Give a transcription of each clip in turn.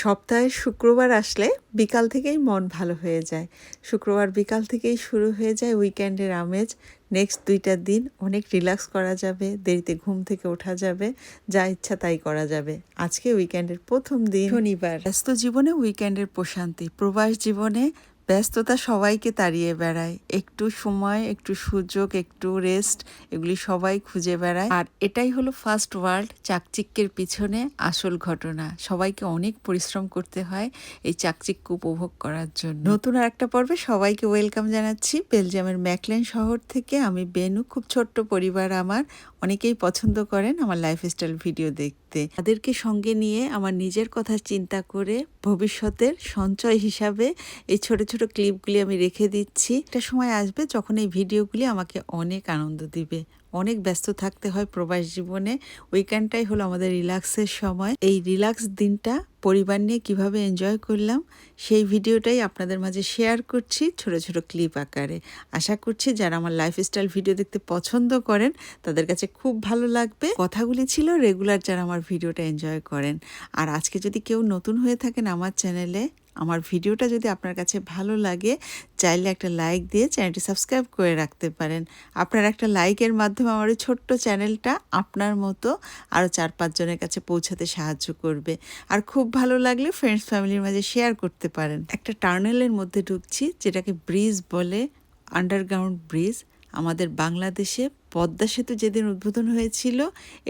সপ্তাহে শুক্রবার আসলে বিকাল থেকেই মন ভালো হয়ে যায়। শুক্রবার বিকাল থেকেই শুরু হয়ে যায় উইকেন্ডের আমেজ। নেক্সট দুইটা দিন অনেক রিল্যাক্স করা যাবে দেরিতে ঘুম থেকে ওঠা যাবে যা ইচ্ছা তাই করা যাবে। আজকে উইকেন্ডের প্রথম দিন। শনিবার। ব্যস্ত জীবনে উইকেন্ডের প্রশান্তি প্রবাস জীবনে ব্যস্ততা সবাইকে তাড়িয়ে বেড়ায়। একটু সময়, একটু সুযোগ, একটু রেস্ট এগুলি সবাই খুঁজে বেড়ায়। আর এটাই হলো ফার্স্ট ওয়ার্ল্ড চাকচিক্যের পিছনে আসল ঘটনা। সবাইকে অনেক পরিশ্রম করতে হয় এই চাকচিক্য উপভোগ করার জন্য। নতুন আর একটা পর্বে সবাইকে ওয়েলকাম জানাচ্ছি। বেলজিয়ামের ম্যাকলেন শহর থেকে আমি বেনু, খুব ছোট্ট পরিবার আমার। অনেকেই পছন্দ করেন আমার লাইফস্টাইল ভিডিও দেখতে। তাদেরকে সঙ্গে নিয়ে আমার নিজের কথা চিন্তা করে ভবিষ্যতের সঞ্চয় হিসাবে এই ছোট ছোট ক্লিপগুলি আমি রেখে দিচ্ছি। একটা সময় আসবে যখন এই ভিডিওগুলি আমাকে অনেক আনন্দ দিবে। অনেক ব্যস্ত থাকতে হয় প্রবাস জীবনে। উইকেন্ডটাই হলো আমাদের রিল্যাক্সের সময়। এই রিল্যাক্স দিনটা পরিবার নিয়ে কীভাবে এনজয় করলাম, সেই ভিডিওটাই আপনাদের মাঝে শেয়ার করছি ছোট ছোট ক্লিপ আকারে। আশা করছি যারা আমার লাইফস্টাইল ভিডিও দেখতে পছন্দ করেন, তাদের কাছে খুব ভালো লাগবে। কথাগুলি ছিল রেগুলার যারা আমার ভিডিওটা এনজয় করেন। আর আজকে যদি কেউ নতুন হয়ে থাকেন আমার চ্যানেলে আমার ভিডিওটা যদি আপনার কাছে ভালো লাগে, চাইলে একটা লাইক দিয়ে চ্যানেলটি সাবস্ক্রাইব করে রাখতে পারেন। আপনার একটা লাইকের মাধ্যমে আমার এই ছোট্ট চ্যানেলটা আপনার মতো আরও চার পাঁচজনের কাছে পৌঁছাতে সাহায্য করবে। আর খুব ভালো লাগলে ফ্রেন্ডস ফ্যামিলির মাঝে শেয়ার করতে পারেন। একটা টার্নেলের মধ্যে ঢুকছি, যেটাকে ব্রিজ বলে আন্ডারগ্রাউন্ড ব্রিজ আমাদের বাংলাদেশে পদ্মা সেতু যেদিন উদ্বোধন হয়েছিল,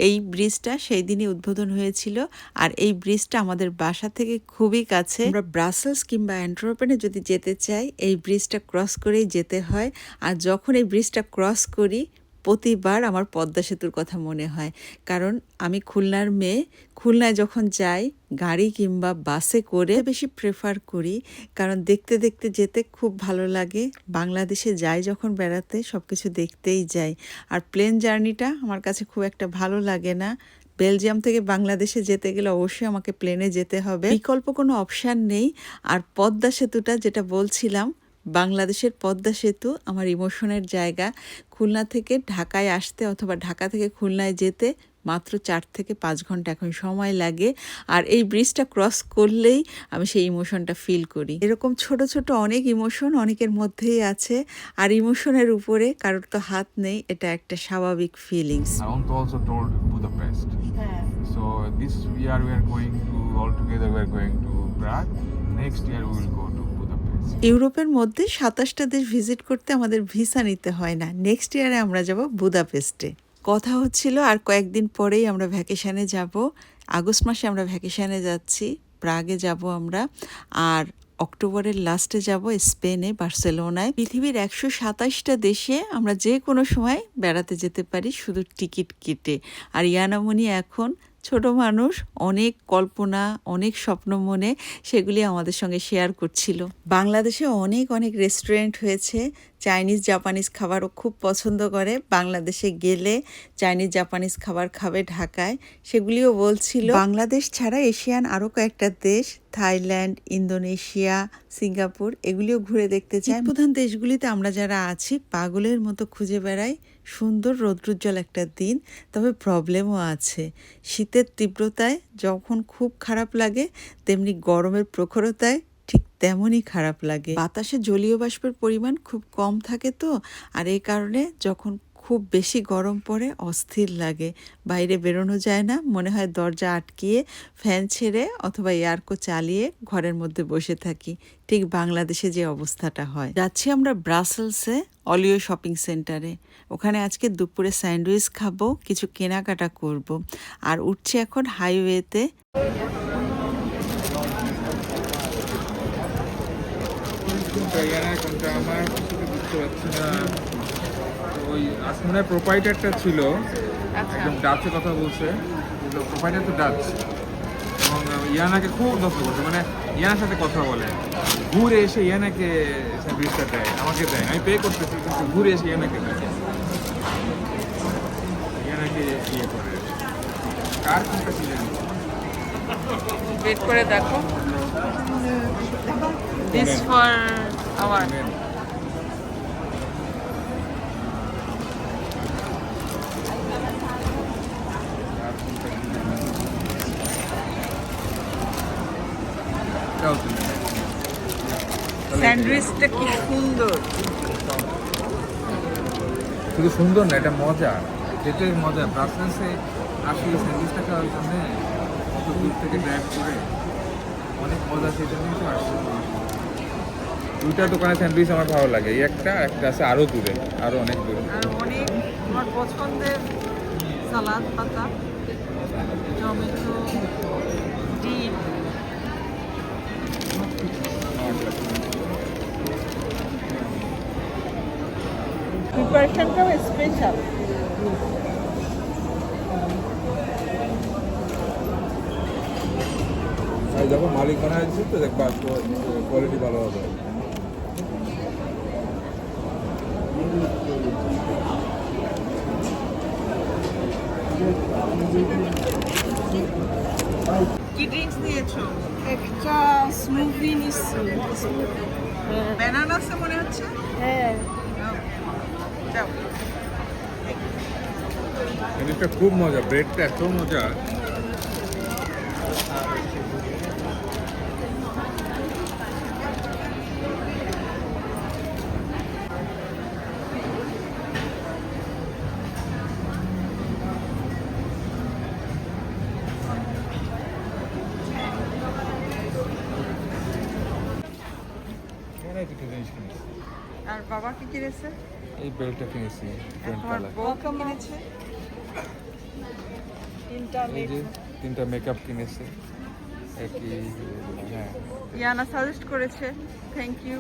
এই ব্রিজটা সেই দিনই উদ্বোধন হয়েছিল। আর এই ব্রিজটা আমাদের বাসা থেকে খুবই কাছে। আমরা ব্রাসেলস কিংবা অ্যান্ট্রোপেনে যদি যেতে চাই, এই ব্রিজটা ক্রস করেই যেতে হয়। আর যখন এই ব্রিজটা ক্রস করি প্রতিবার আমার পদ্মা সেতুর কথা মনে হয়। কারণ আমি খুলনার মেয়ে, খুলনায় যখন যাই, গাড়ি কিংবা বাসে করে বেশি প্রেফার করি। কারণ দেখতে দেখতে যেতে খুব ভালো লাগে। বাংলাদেশে যাই যখন বেড়াতে সব কিছু দেখতেই যাই। আর প্লেন জার্নিটা আমার কাছে খুব একটা ভালো লাগে না। বেলজিয়াম থেকে বাংলাদেশে যেতে গেলে অবশ্যই আমাকে প্লেনে যেতে হবে। বিকল্প কোনো অপশান নেই। আর পদ্মা সেতুটা যেটা বলছিলাম বাংলাদেশের পদ্মা সেতু আমার ইমোশনের জায়গা খুলনা থেকে ঢাকায় আসতে অথবা ঢাকা থেকে খুলনায় যেতে মাত্র চার থেকে পাঁচ ঘণ্টা এখন সময় লাগে আর এই ব্রিজটা ক্রস করলেই আমি সেই ইমোশনটা ফিল করি এরকম ছোট ছোট অনেক ইমোশন অনেকের মধ্যেই আছে আর ইমোশনের উপরে কারোর তো হাত নেই এটা একটা স্বাভাবিক feelings I want to also told Budapest. So this year we are going to all together we are going to Prague. Next year we will go to. ইউরোপের মধ্যে সাতাশটা দেশ ভিজিট করতে আমাদের ভিসা নিতে হয় না। নেক্সট ইয়ারে আমরা যাব বুদাপেস্টে। কথা হচ্ছিল আর কয়েকদিন পরেই আমরা ভ্যাকেশানে যাব। আগস্ট মাসে আমরা ভ্যাকেশানে যাচ্ছি প্রাগে যাব আমরা। আর অক্টোবরের লাস্টে যাব স্পেনে বার্সেলোনায় পৃথিবীর একশো সাতাশটা দেশে আমরা যে কোনো সময় বেড়াতে যেতে পারি শুধু টিকিট কেটে। আর ইয়ানামনি এখন ছোট মানুষ, অনেক কল্পনা, অনেক স্বপ্ন মনে সেগুলি আমাদের সঙ্গে শেয়ার করছিল। বাংলাদেশে অনেক অনেক রেস্টুরেন্ট হয়েছে। চাইনিজ জাপানিজ খাবারও খুব পছন্দ করে। বাংলাদেশে গেলে চাইনিজ জাপানিজ খাবার খাবে ঢাকায়, সেগুলিও বলছিল। বাংলাদেশ ছাড়া এশিয়ান আরও কয়েকটা দেশ, থাইল্যান্ড, ইন্দোনেশিয়া, সিঙ্গাপুর, এগুলিও ঘুরে দেখতে চাই প্রধান দেশগুলিতে আমরা যারা আছি, পাগলের মতো খুঁজে বেড়াই সুন্দর রৌদ্রোজ্জ্বল একটা দিন, তবে প্রবলেমও আছে। শীতের তীব্রতায় যখন খুব খারাপ লাগে, তেমনি গরমের প্রখরতায় ঠিক তেমনই খারাপ লাগে। বাতাসে জলীয় বাষ্পের পরিমাণ খুব কম থাকে তো, আর এই কারণে যখন খুব বেশি গরম পড়ে, অস্থির লাগে। বাইরে বেরোনো যায় না, মনে হয় দরজা আটকিয়ে, ফ্যান ছেড়ে অথবা এয়ারকো চালিয়ে ঘরের মধ্যে বসে থাকি। ঠিক বাংলাদেশে যে অবস্থাটা হয়। যাচ্ছি আমরা ব্রাসেলসে, অলিও শপিং সেন্টারে। ওখানে আজকে দুপুরে স্যান্ডউইচ খাব, কিছু কেনাকাটা করব। আর উঠছি এখন হাইওয়েতে। আমার বুঝতে পারছি না। ওই আসমানে প্রোপাইটারটা ছিল। একদম ডাচে কথা বলছে। প্রোপাইটার তো ডাচ। এবং ইয়ানাকে খুব দশ করছে। মানে ইয়ানার সাথে কথা বলে। ঘুরে এসে ইয়ানাকে সার্ভিসটা দেয়। আমাকে দেয়। আমি পে করতেছি কিন্তু ঘুরে এসে ইয়ানাকে দেয়। ইয়ানাকে ইয়ে করে। কার কোনটা ছিলেন ওয়েট করে দেখো। দিস ফর আওয়ার একটাও তুলে স্যান্ডউইচটা কি সুন্দর। শুধু সুন্দর না এটা মজা। যেটাই মজা। ব্রাসেলসে আসি স্যান্ডউইচটা খাওয়ার জন্য কত দূর থেকে ড্রাইভ করে অনেক মজা সেই জন্যই তো আসছে দুইটা দোকানে স্যান্ডউইচ আমার ভালো লাগে। এই একটা একটা আছে আরও দূরে আরও অনেক দূরে। আর অনেক আমার পছন্দের সালাদ পাতা টমেটো ডিম। প্রিপারেশনটাও স্পেশাল যখন মালিক বানাচ্ছে তো দেখবা কোয়ালিটি ভালো হবে। কি ড্রিঙ্কস নিয়েছো? একটা স্মুদি নিচ্ছি ব্যানানাসে মনে হচ্ছে? হ্যাঁ। যাও। খুব মজা ব্রেডটা এত মজা। আর বাবা কি কিনেছে? এই বেল্টটা কিনেছি আর বউ কি কিনেছে? তিনটা তিনটা মেকআপ কিনেছে। একই হ্যাঁ। ইয়ানা সাজেস্ট করেছে। থ্যাংক ইউ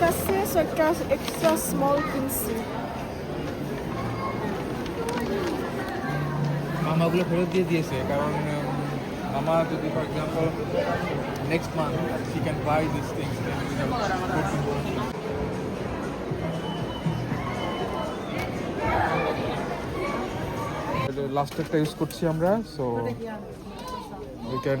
কাছে একটা এক্সট্রা স্মল কিনছি। মামাগুলো ফেরত দিয়ে দিয়েছে। কারণ মামা যদি for example next month she can buy this things লাস্টেরটা use করছি আমরা সো উই ক্যান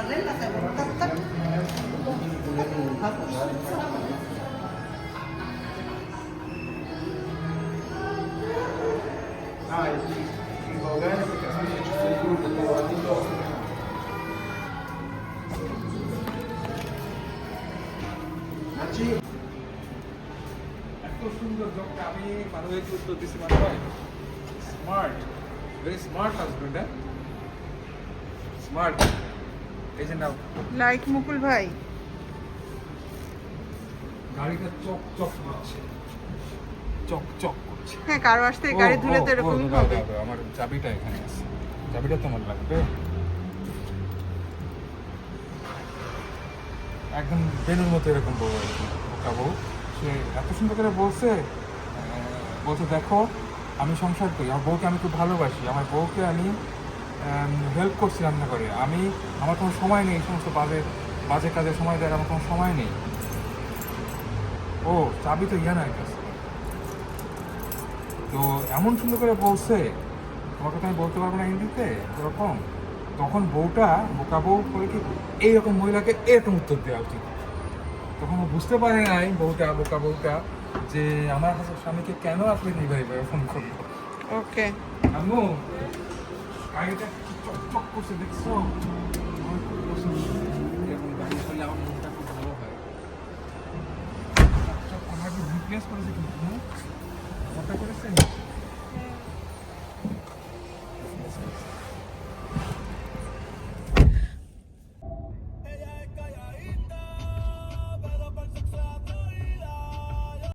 সেটা কত করে থার্টিন আর ওটাও নিতে হবে Yana body lotion for Yana হ্যাঁ এত সুন্দর জবটা আমি মানুষকে উত্তর দিচ্ছি মানে ভাই স্মার্ট ভেরি স্মার্ট হাজবেন্ড হ্যাঁ স্মার্ট এই যে নাও। লাইক মুকুল ভাই। গাড়িটা চক চক করছে চক চক করছে। হ্যাঁ কারও আসতে গাড়ি ধুলে তো এরকমই হবে। আমার চাবিটা এখানে আছে। চাবিটা তোমার লাগবে। একদম বেনুর মতো এরকম বউ বোকা বউ। সে এত সুন্দর করে বলছে বলছে দেখো আমি সংসার করি। আমার বউকে আমি খুব ভালোবাসি। আমার বউকে আমি হেল্প করছি রান্না করে। আমি আমার কোনো সময় নেই এই সমস্ত বাজে বাজে কাজে সময় দেওয়ার আমার কোনো সময় নেই। ও চাবি তো ইয়ানার কাছে তো এমন সুন্দর করে বলছে তোমার কথা আমি বলতে পারব না হিন্দিতে এরকম। তখন বউটা বোকা বউ করে কি এইরকম মহিলাকে এরকম উত্তর দেওয়া উচিত। তখন ও বুঝতে পারে নাই বউটা বোকা বউটা যে আমার স্বামীকে কেন আপনি নিবাই ফোন করব ওকে আম্মু গাড়িটা কি চকচক করছে দেখছ আমার খুব পছন্দ। এরকম গাড়ি হলে আমার মনটা খুব ভালো হয় চকচক আমার রিপ্লেস করেছে কিন্তু হ্যাঁ? মনটা করেছে